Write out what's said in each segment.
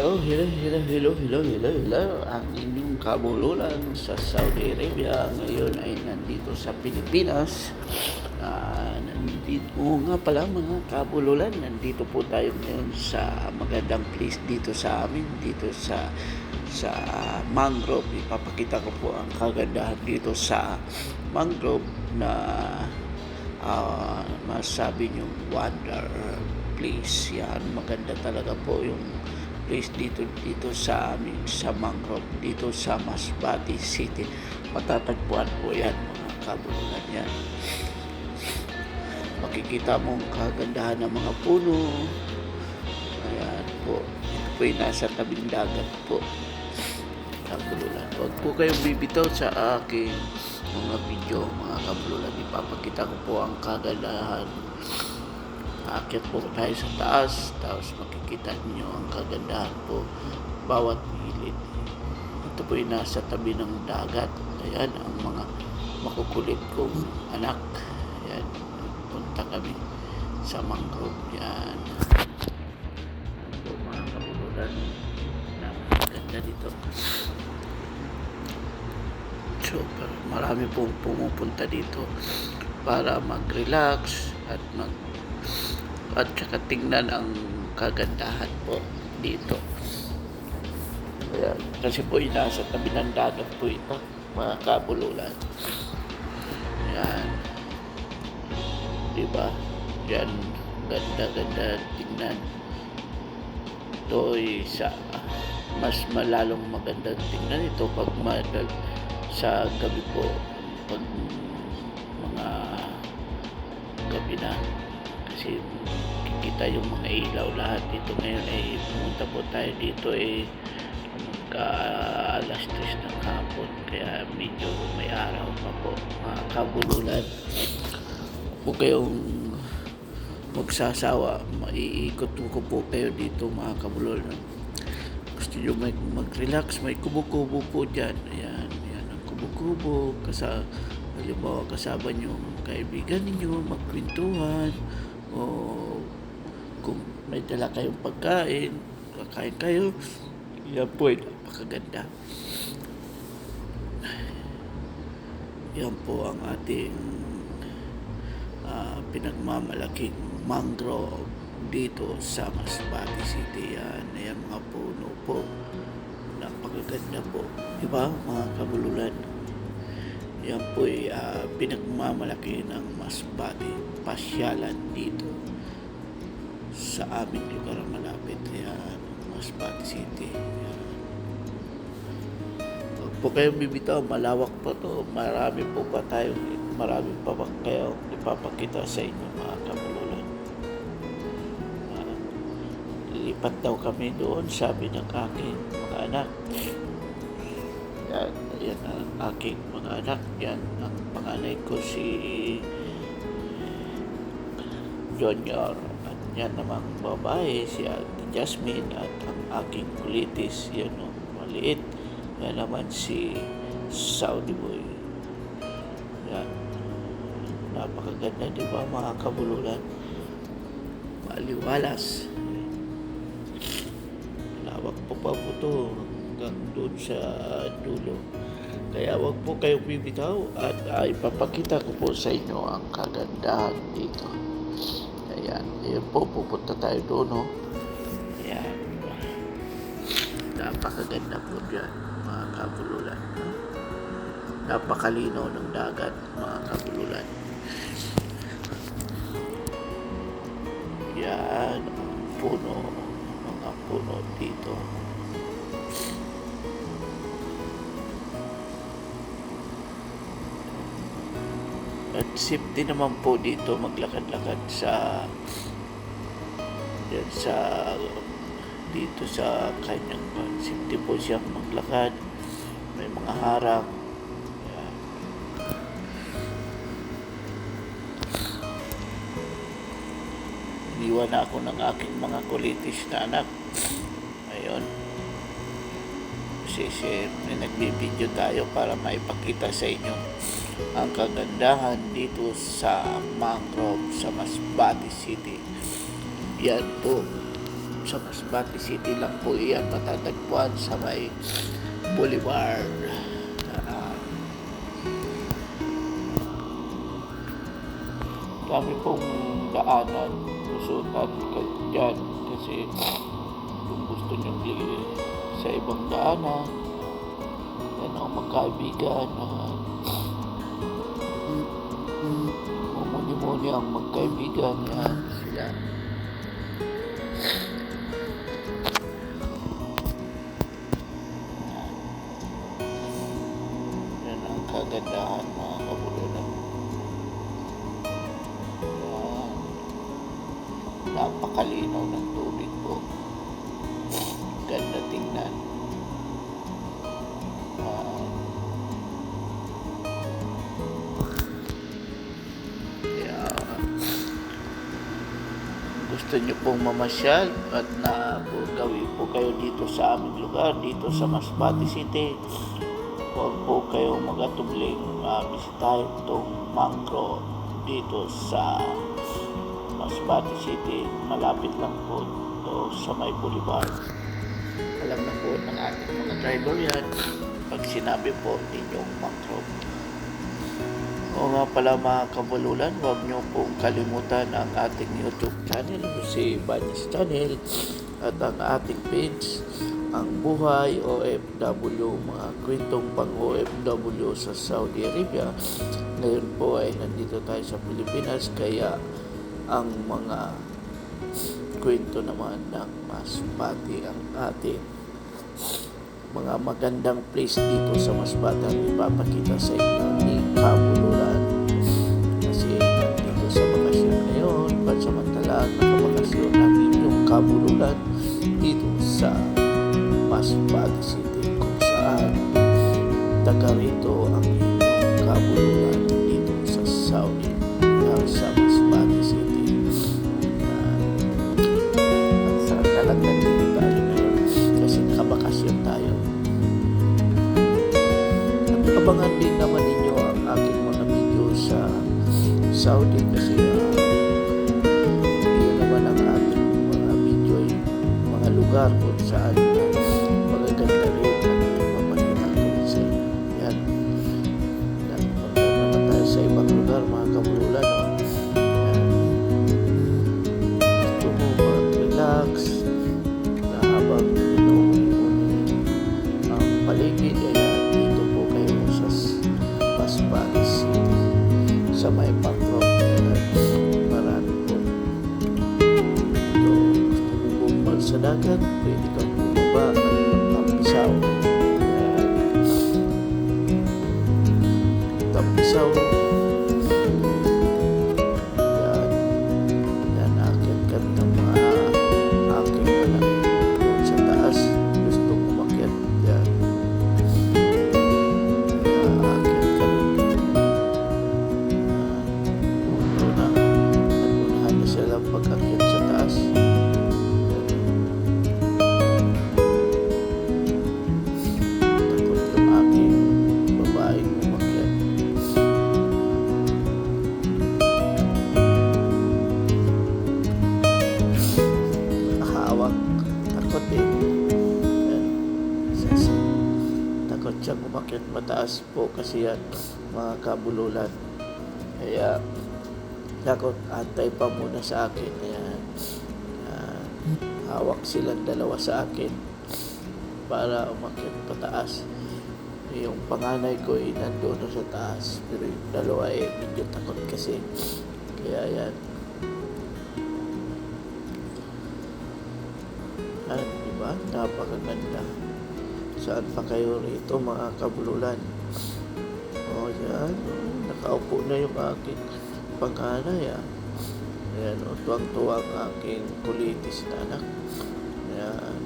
Hello, hello, hello, hello, hello, hello, hello. Ang inyong kabululan sa Saudi Arabia ngayon ay nandito sa Pilipinas. Ah, nandito nga pala mga kabululan. Nandito po tayo ngayon sa magandang place dito sa amin, dito sa sa mangrove. Ipapakita ko po ang kagandahan dito sa mangrove na ah, masabi nyo wonder place. Yan, maganda talaga po yung place dito dito sa amin sa Mangrove dito sa Masbate City matatagpuan po yan mga kabululan yan. Makikita mo ang kagandahan ng mga puno. Ayan po ito po nasa tabing dagat po. Kabululan huwag po kayong bibitaw sa aking mga video mga kabululan ipapakita ko po ang kagandahan Aakyat po tayo sa taas, tapos makikita niyo ang kagandahan po bawat gilid. Ito po yung nasa tabi ng dagat. Ayan, ang mga makukulit kong anak. Ayan, punta kami sa mangrove. Yan. Ayan po mga kabuluran. Napakaganda dito. So, marami pong pumupunta dito para mag-relax at mag at saka tingnan ang kagandahan po dito. Ayan. Kasi po yung nasa tabi ng dagat po ito, mga kabululan. Ayan. Diba? Yan. Ganda-ganda tingnan. Ito ay sa mas malalong magandang tingnan ito pag madal sa gabi po pag mga gabi na kasi kikita yung mga ilaw lahat. Dito ngayon ay pumunta po tayo dito eh magka alas 3 ng hapon. Kaya medyo may araw pa po mga kabululan. Po kayong magsasawa. Maiikot ko po kayo dito mga kabululan. Gusto nyo mag, mag-relax. May kubo-kubo po dyan. Ayan, ayan ang kubo-kubo. Kasa halimbawa kasama nyo kaibigan ninyo magkwentuhan. O kung may dala kayong pagkain, kakain kayo, yan po ay napakaganda. Yan po ang ating ah, pinagmamalaking mangrove dito sa Masbate City. Yan, yan mga puno po. Napakaganda po. Di ba mga kabululan? Yan po ay ah, pinagmamalaki ng Masbate. Pasyalan dito sa aming lugar malapit. Ayan, Masbate City. Huwag po kayong bibitaw, malawak pa to. Marami po pa tayo, marami pa ba kayo ipapakita sa inyo mga kamululan. Uh, lipat daw kami doon, sabi ng aking mga anak. Yan, yan ang aking mga anak. Yan ang panganay ko si Junior. Yan namang babae, si Jasmine at ang aking kulitis, yan o, maliit. Yan naman si Saudi Boy. Yan. Napakaganda, di ba mga kabululan? Maliwalas. Lawak po pa po to hanggang doon sa dulo. Kaya wag po kayong bibitaw at uh, ipapakita ko po sa inyo ang kagandahan dito. Ayan, ayan po, pupunta tayo doon, no? Ayan. Napakaganda po dyan, mga kabululan. Napakalinaw ng dagat, mga kabululan. Yan, ang puno, mga puno dito. At safety naman po dito maglakad-lakad sa yan sa dito sa kanyang safety po siyang maglakad. May mga harang. Yan. Iniwan na ako ng aking mga kulitis na anak. Ayun. Kasi siyempre nagbibideo tayo para maipakita sa inyo ang kagandahan dito sa Mangrove sa Masbate City. Yan po. sa Masbate City lang po iyan matatagpuan sa may Boulevard. Ah, dami pong daanan, lusutan dyan kasi kung gusto nyo sa ibang daanan, yan ang magkaibigan na mumuni-muni ang magkaibigan yan sila. Gusto nyo pong mamasyal at na po, gawin po kayo dito sa aming lugar, dito sa Masbate City. Huwag po kayong magatubling uh, bisitahin itong mangrove dito sa Masbate City. Malapit lang po ito sa may boulevard. Alam na po ng ating mga driver yan pag sinabi po ninyong mangrove. O nga pala mga kabululan, huwag niyo pong kalimutan ang ating YouTube channel, si Banyas Channel, at ang ating page, ang buhay OFW, mga kwentong pang OFW sa Saudi Arabia. Ngayon po ay nandito tayo sa Pilipinas, kaya ang mga kwento naman ng Masbate ang ating mga magandang place dito sa Masbate ang ipapakita sa inyo Kabululan dito sa Masbate City kung saan taga rito ang inyong Kabululan dito sa Saudi uh, sa Masbate City. Yan. At sa talagang nandito tayo ngayon kasi nakabakasyon tayo. At abangan din naman ninyo ang aking mga video sa Saudi kasi mga lugar kung siya umakyat mataas po kasi yan mga kabululan. Kaya takot antay pa muna sa akin. Ayan. Ah, hawak silang dalawa sa akin para umakyat pataas. Yung panganay ko ay nandun na sa taas pero yung dalawa ay medyo takot kasi. Kaya yan. Yan di ba? Napakaganda saan pa kayo rito mga kabululan o yan o, nakaupo na yung aking panganay ah Ayan o, tuwang-tuwa ang aking kulitis na anak. Ayan.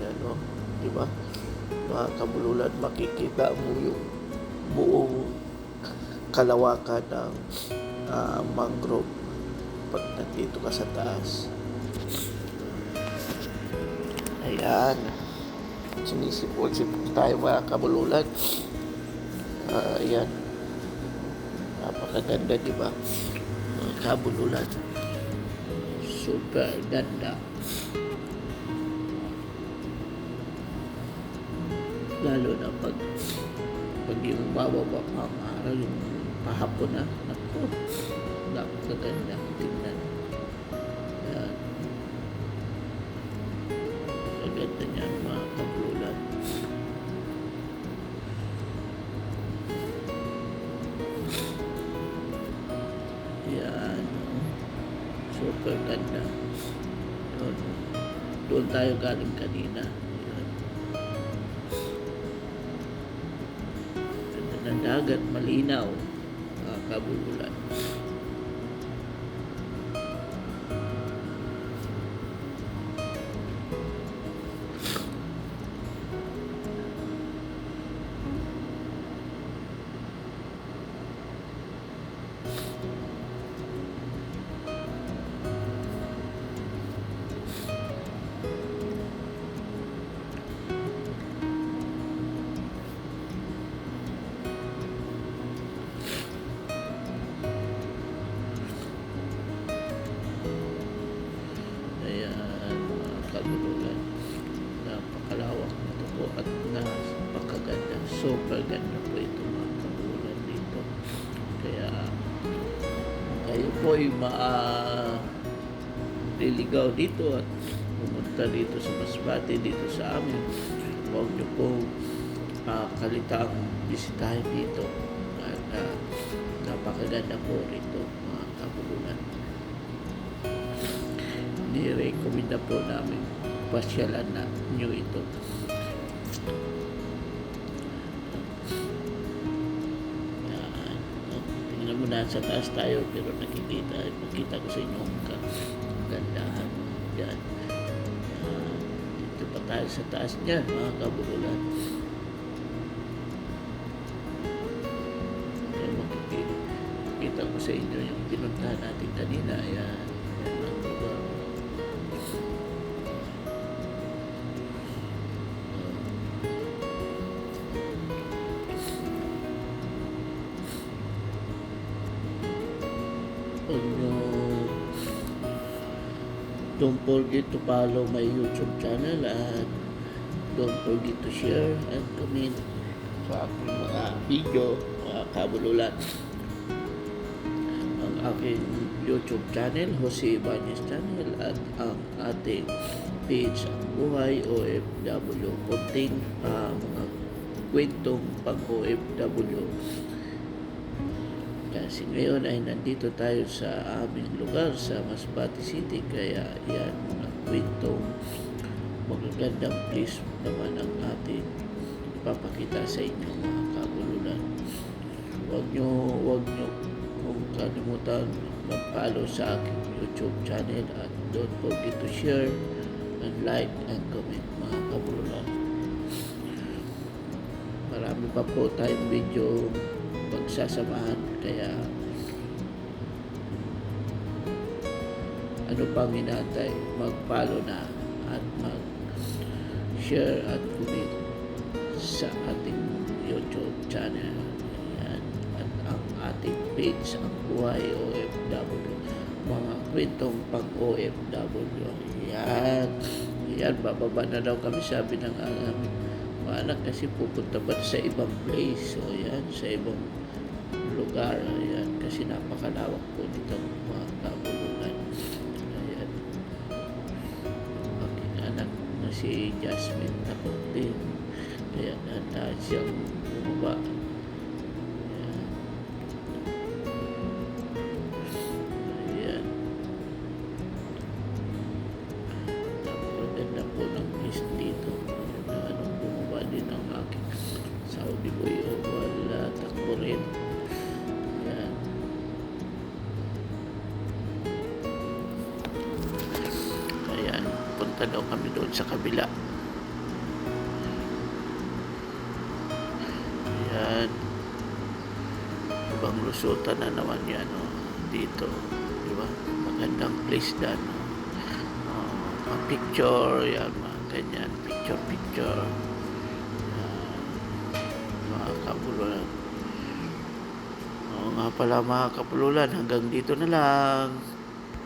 Ayan o, di ba? Mga kabululan, makikita mo yung buong kalawakan ng ah, mangrove pag nandito ka sa taas. Ayan sinisipot-sipot tayo mga kabululan. Ah, uh, yan. Napakaganda, di ba? Mga kabululan. Super ganda. Lalo na pag pag yung bababa pa ang araw, yung pahapon na, ah. naku, napakaganda. Tingnan. Yan. Maganda niya. Super ganda. Yun. Doon tayo galing kanina. Yan. Ganda ng dagat, malinaw. Mga kabululan. Po ay liligaw dito at pumunta dito sa Masbate, dito sa amin. Huwag niyo po uh, kalitang bisitahin dito. At ah, napakaganda po rito mga kabululan ni-recommend na po namin pasyalan na nyo ito. Tingnan mo na sa taas tayo pero nakikita, makita ko sa inyo ang ka- gandahan. Yan. Yan. Dito pa tayo sa taas niyan, mga kabululan. Yan, makikita. Kita ko sa inyo yung pinuntahan natin kanina. Yan. Don't forget to follow my YouTube channel and don't forget to share and comment sa aking mga video, mga kabululan. Ang aking YouTube channel, Jose Ibanez Channel at ang ating page ang buhay OFW konting ah, mga kwentong pang OFW kasi ngayon ay nandito tayo sa aming lugar sa Masbate City. Kaya yan mga kwentong magagandang place naman ang ating ipapakita sa inyo mga kabululan huwag nyo huwag nyo kung kalimutan mag-follow sa aking YouTube channel at don't forget to share and like and comment mga kabululan marami pa po tayong video pagsasamahan kaya ano pang hinatay mag-follow na at mag-share at comment sa ating YouTube channel. Ayan. at ang ating page ang buhay OFW mga kwentong pang OFW yan. Yan bababa na daw kami sabi ng aming mga anak kasi pupunta ba sa ibang place? O yan sa ibang lugar. Ayan kasi napakalawak po dito mga kabulunan ayan. Ang aking anak na si Jasmine takot din. Kaya nanda siyang bumaba ayan punta daw kami doon sa kabila. Ayan. Ibang lusutan na naman yan oh, dito di ba? Magandang place dan oh, mga picture yan mga ganyan. Picture picture. Yan. mga kapululan oo nga pala mga kapululan hanggang dito na lang